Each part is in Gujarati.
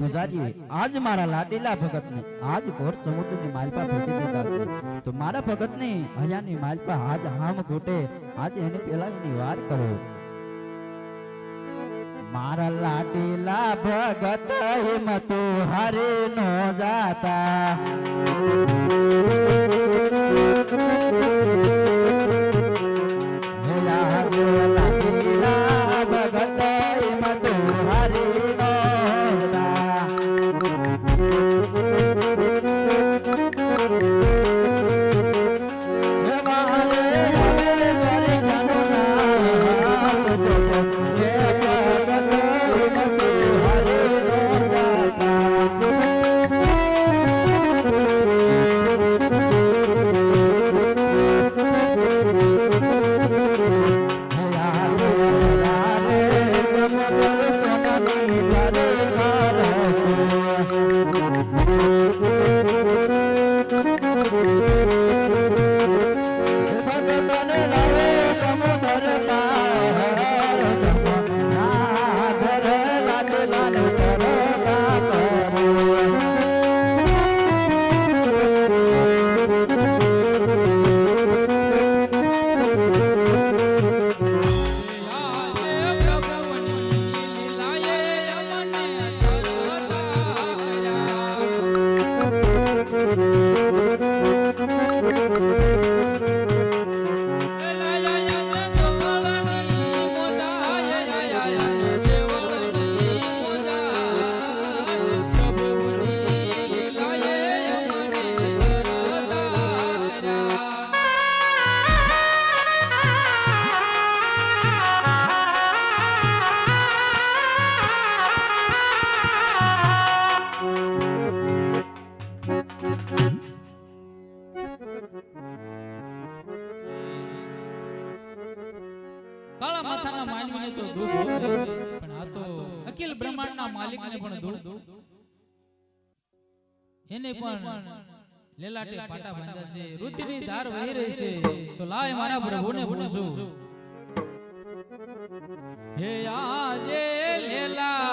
એવા આજ મારા લાડીલા ભગતને આજ ઘોર સમુદ્રની માલપા ભેટી દીધા છે. તો મારા ભગતને હયાની માલપા આજ હામ ઘૂટે. આજ એને પેલા એની વાર કરો. મારા લાડીલા ભગત એમ તો હારે નો જાતા. માલિકને પણ દુઃખ એને પણ લેલાટે પાટા બાંધ્યા છે. રુધિરની ધાર વહી રહી છે. તો લાય મારા પ્રભુને પૂછું. હે આજે લેલાટે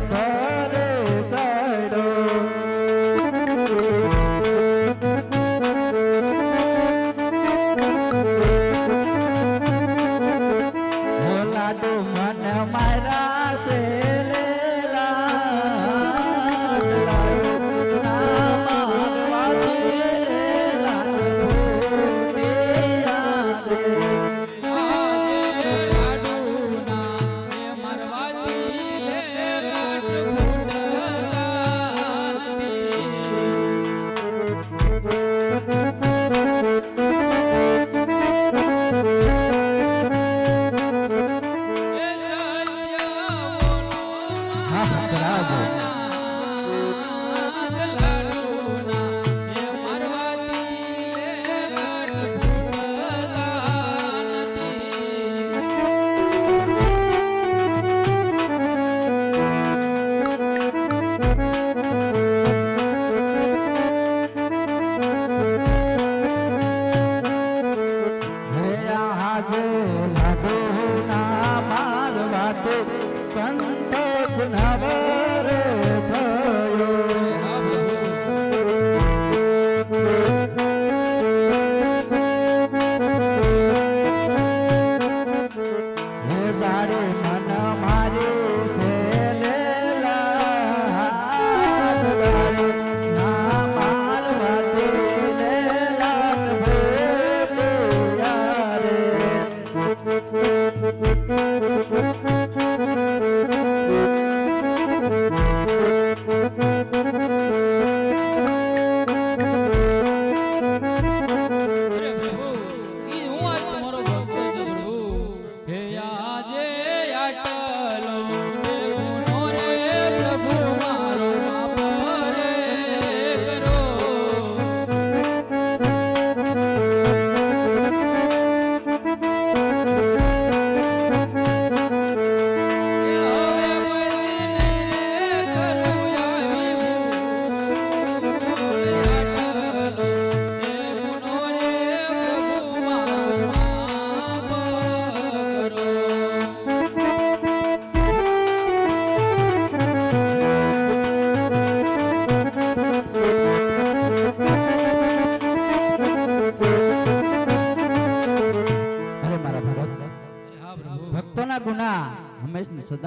Bye. Friday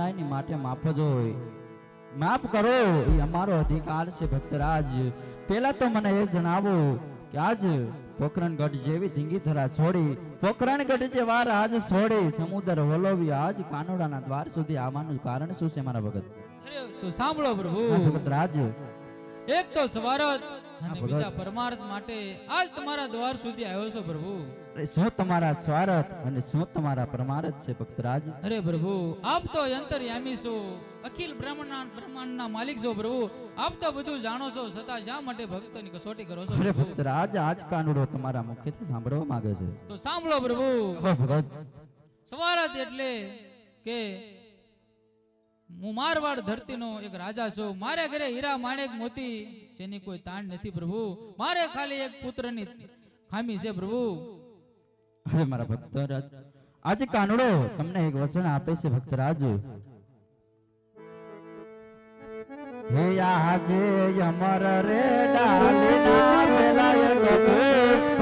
સદાયની માટે માફ જ માફ કરો એ અમારો અધિકાર છે ભક્તરાજ. પેલા તો મને એ જણાવો કે આજ પોખરણગઢ જેવી ધીંગી ધરા છોડી પોખરણગઢ જેવા રાજ છોડી સમુદ્ર વલોવી આજ કાનોડાના દ્વાર સુધી આવવાનું કારણ શું છે મારા ભગત? તો સાંભળો પ્રભુ. ભગત ભગતરાજ. એક તો સ્વાર્થ અને બીજા પરમાર્થ માટે આજ તમારા દ્વાર સુધી આવ્યો છો પ્રભુ. શું તમારા સ્વાર્થ અને શું તમારા પરમાર્થ છે ભક્તરાજ. અરે પ્રભુ આપ તો અંતર્યામી છો અખિલ બ્રહ્માંડ બ્રહ્માંડના માલિક છો પ્રભુ. આપ તો બધું જાણો છો છતાં શા માટે ભક્તની કસોટી કરો છો અરે ભક્તરાજ આજ કાનુડો તમારા મુખેથી સાંભળવા માંગે છે. તો સાંભળો પ્રભુ. ભગત સવારત એટલે કે હું ધરતીનો એક રાજા છું. મારે ઘરે હીરા માણેક મોતી, જેની કોઈ તાણ નથી પ્રભુ. મારે ખાલી એક પુત્રની ખામી છે પ્રભુ. હવે મારા ભક્તરાજ આજે કાનડો તમને એક વચન આપે છે ભક્તરાજ હે આજે અમર રે ડાલ ના એક પુષ્પ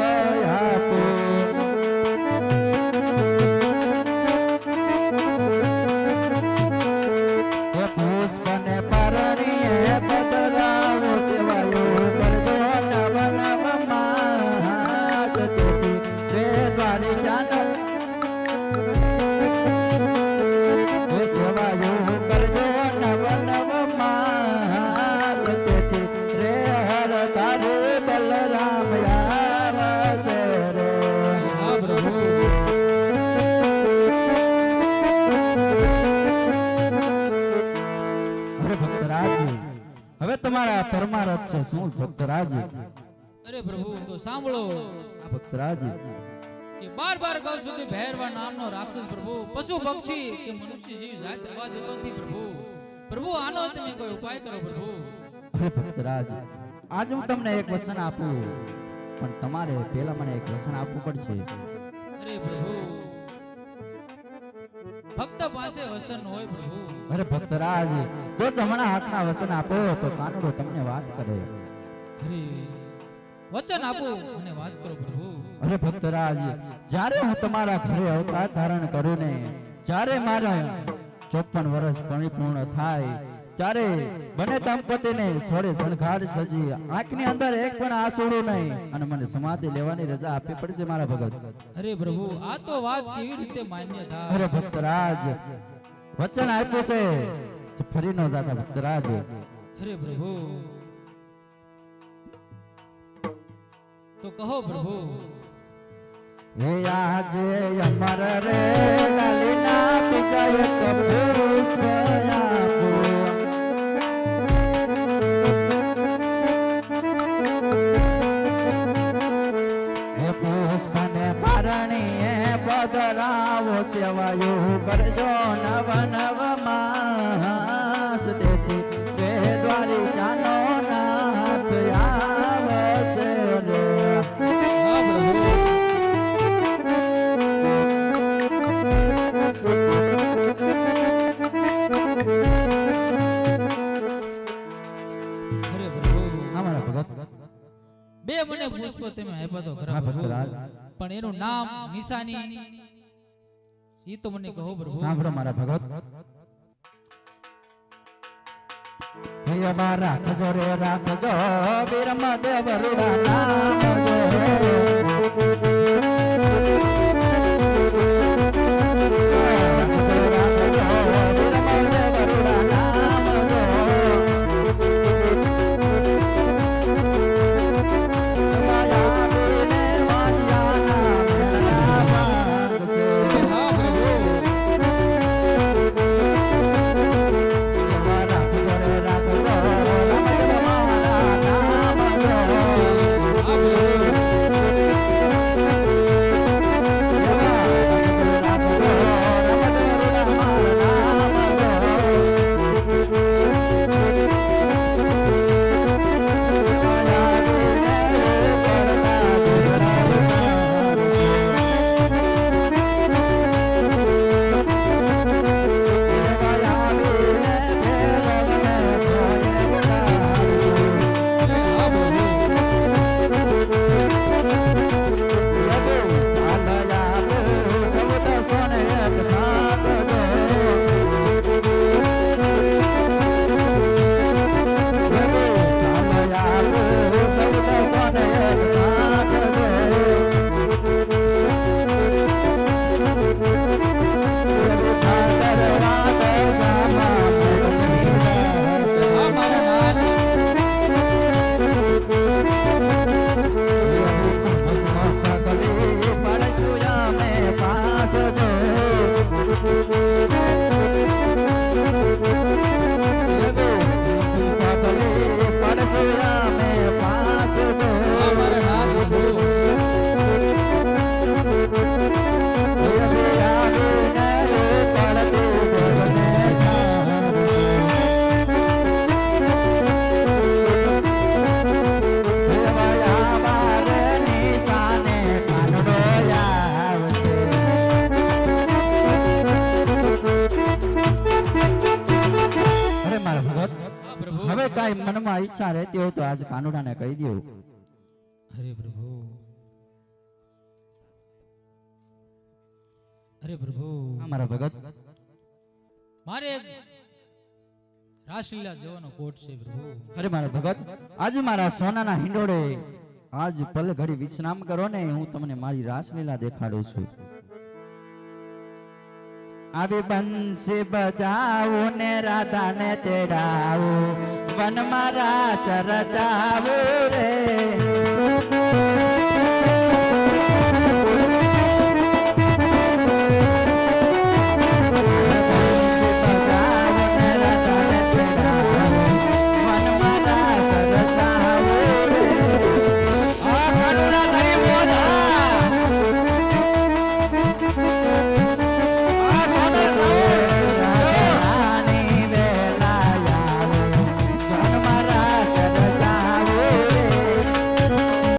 સાંભળો. આ ભક્તરાજ કે બાર બાર ગાઉ સુધી ભૈરવા નામનો રાક્ષસ પ્રભુ પશુ પક્ષી કે મનુષ્ય જીવ જાત રવા દેતો નથી પ્રભુ. પ્રભુ આનો તમે કોઈ ઉપાય કરો પ્રભુ. અરે ભક્તરાજ આજ હું તમને એક વચન આપું. પણ તમારે પહેલા મને એક વચન આપવું પડશે. અરે પ્રભુ ભક્ત પાસે વસન હોય પ્રભુ. અરે ભક્તરાજ જો જમણા હાથના વચન આપો તો કાનડો તમને વાત કરે. અરે વચન આપો અને વાત કરો પ્રભુ. અરે ભક્તરાજ જ્યારે હું તમારા ઘરે અવતાર ધારણ કરું ને જ્યારે મારા ચોપન વર્ષ પરિપૂર્ણ થાય ત્યારે બને દંપતીને સોળે શણગાર સજી આંખની અંદર એક પણ આંસુડું નહીં અને મને સમાધિ લેવાની રજા આપવી પડશે મારા ભગત. અરે પ્રભુ આ તો વાત કેવી રીતે માન્ય થાય? અરે ભક્તરાજ વચન આપ્યું છે ફરી ન જાતા ભક્તરાજ. અરે પ્રભુ તો કહો પ્રભુ હે આજે અમર રે ડાલીના બીજા એક પુષ્પ આપો. હે પુષ્પને પરણીએ બદલાવો સેવાયું કરજો નવ નવ તમે આપ્યા તો ખરા. પણ એનું નામ નિશાની. ઈ તો મને કહો પ્રભુ. સાંભળો મારા ભગત. હે અમારા રે રાખજો વીરમ દેવ રૂડા નામ જો. ઈચ્છા રહેતી હોય તો આજ કાનુડાને કહી દઉં હરે પ્રભુ. અરે પ્રભુ. અમારા ભગત. મારે રાસલીલા જવાનો કોટ છે પ્રભુ. અરે મારા ભગત આજે મારા સોનાના હિંડોળે આજ પલ ઘડી વિશ્રામ કરો ને હું તમને મારી રાસલીલા દેખાડું છું. આવી બંસી બજાવું ને રાધાને તેડાવું. વનમાં રાચ રચાવું રે.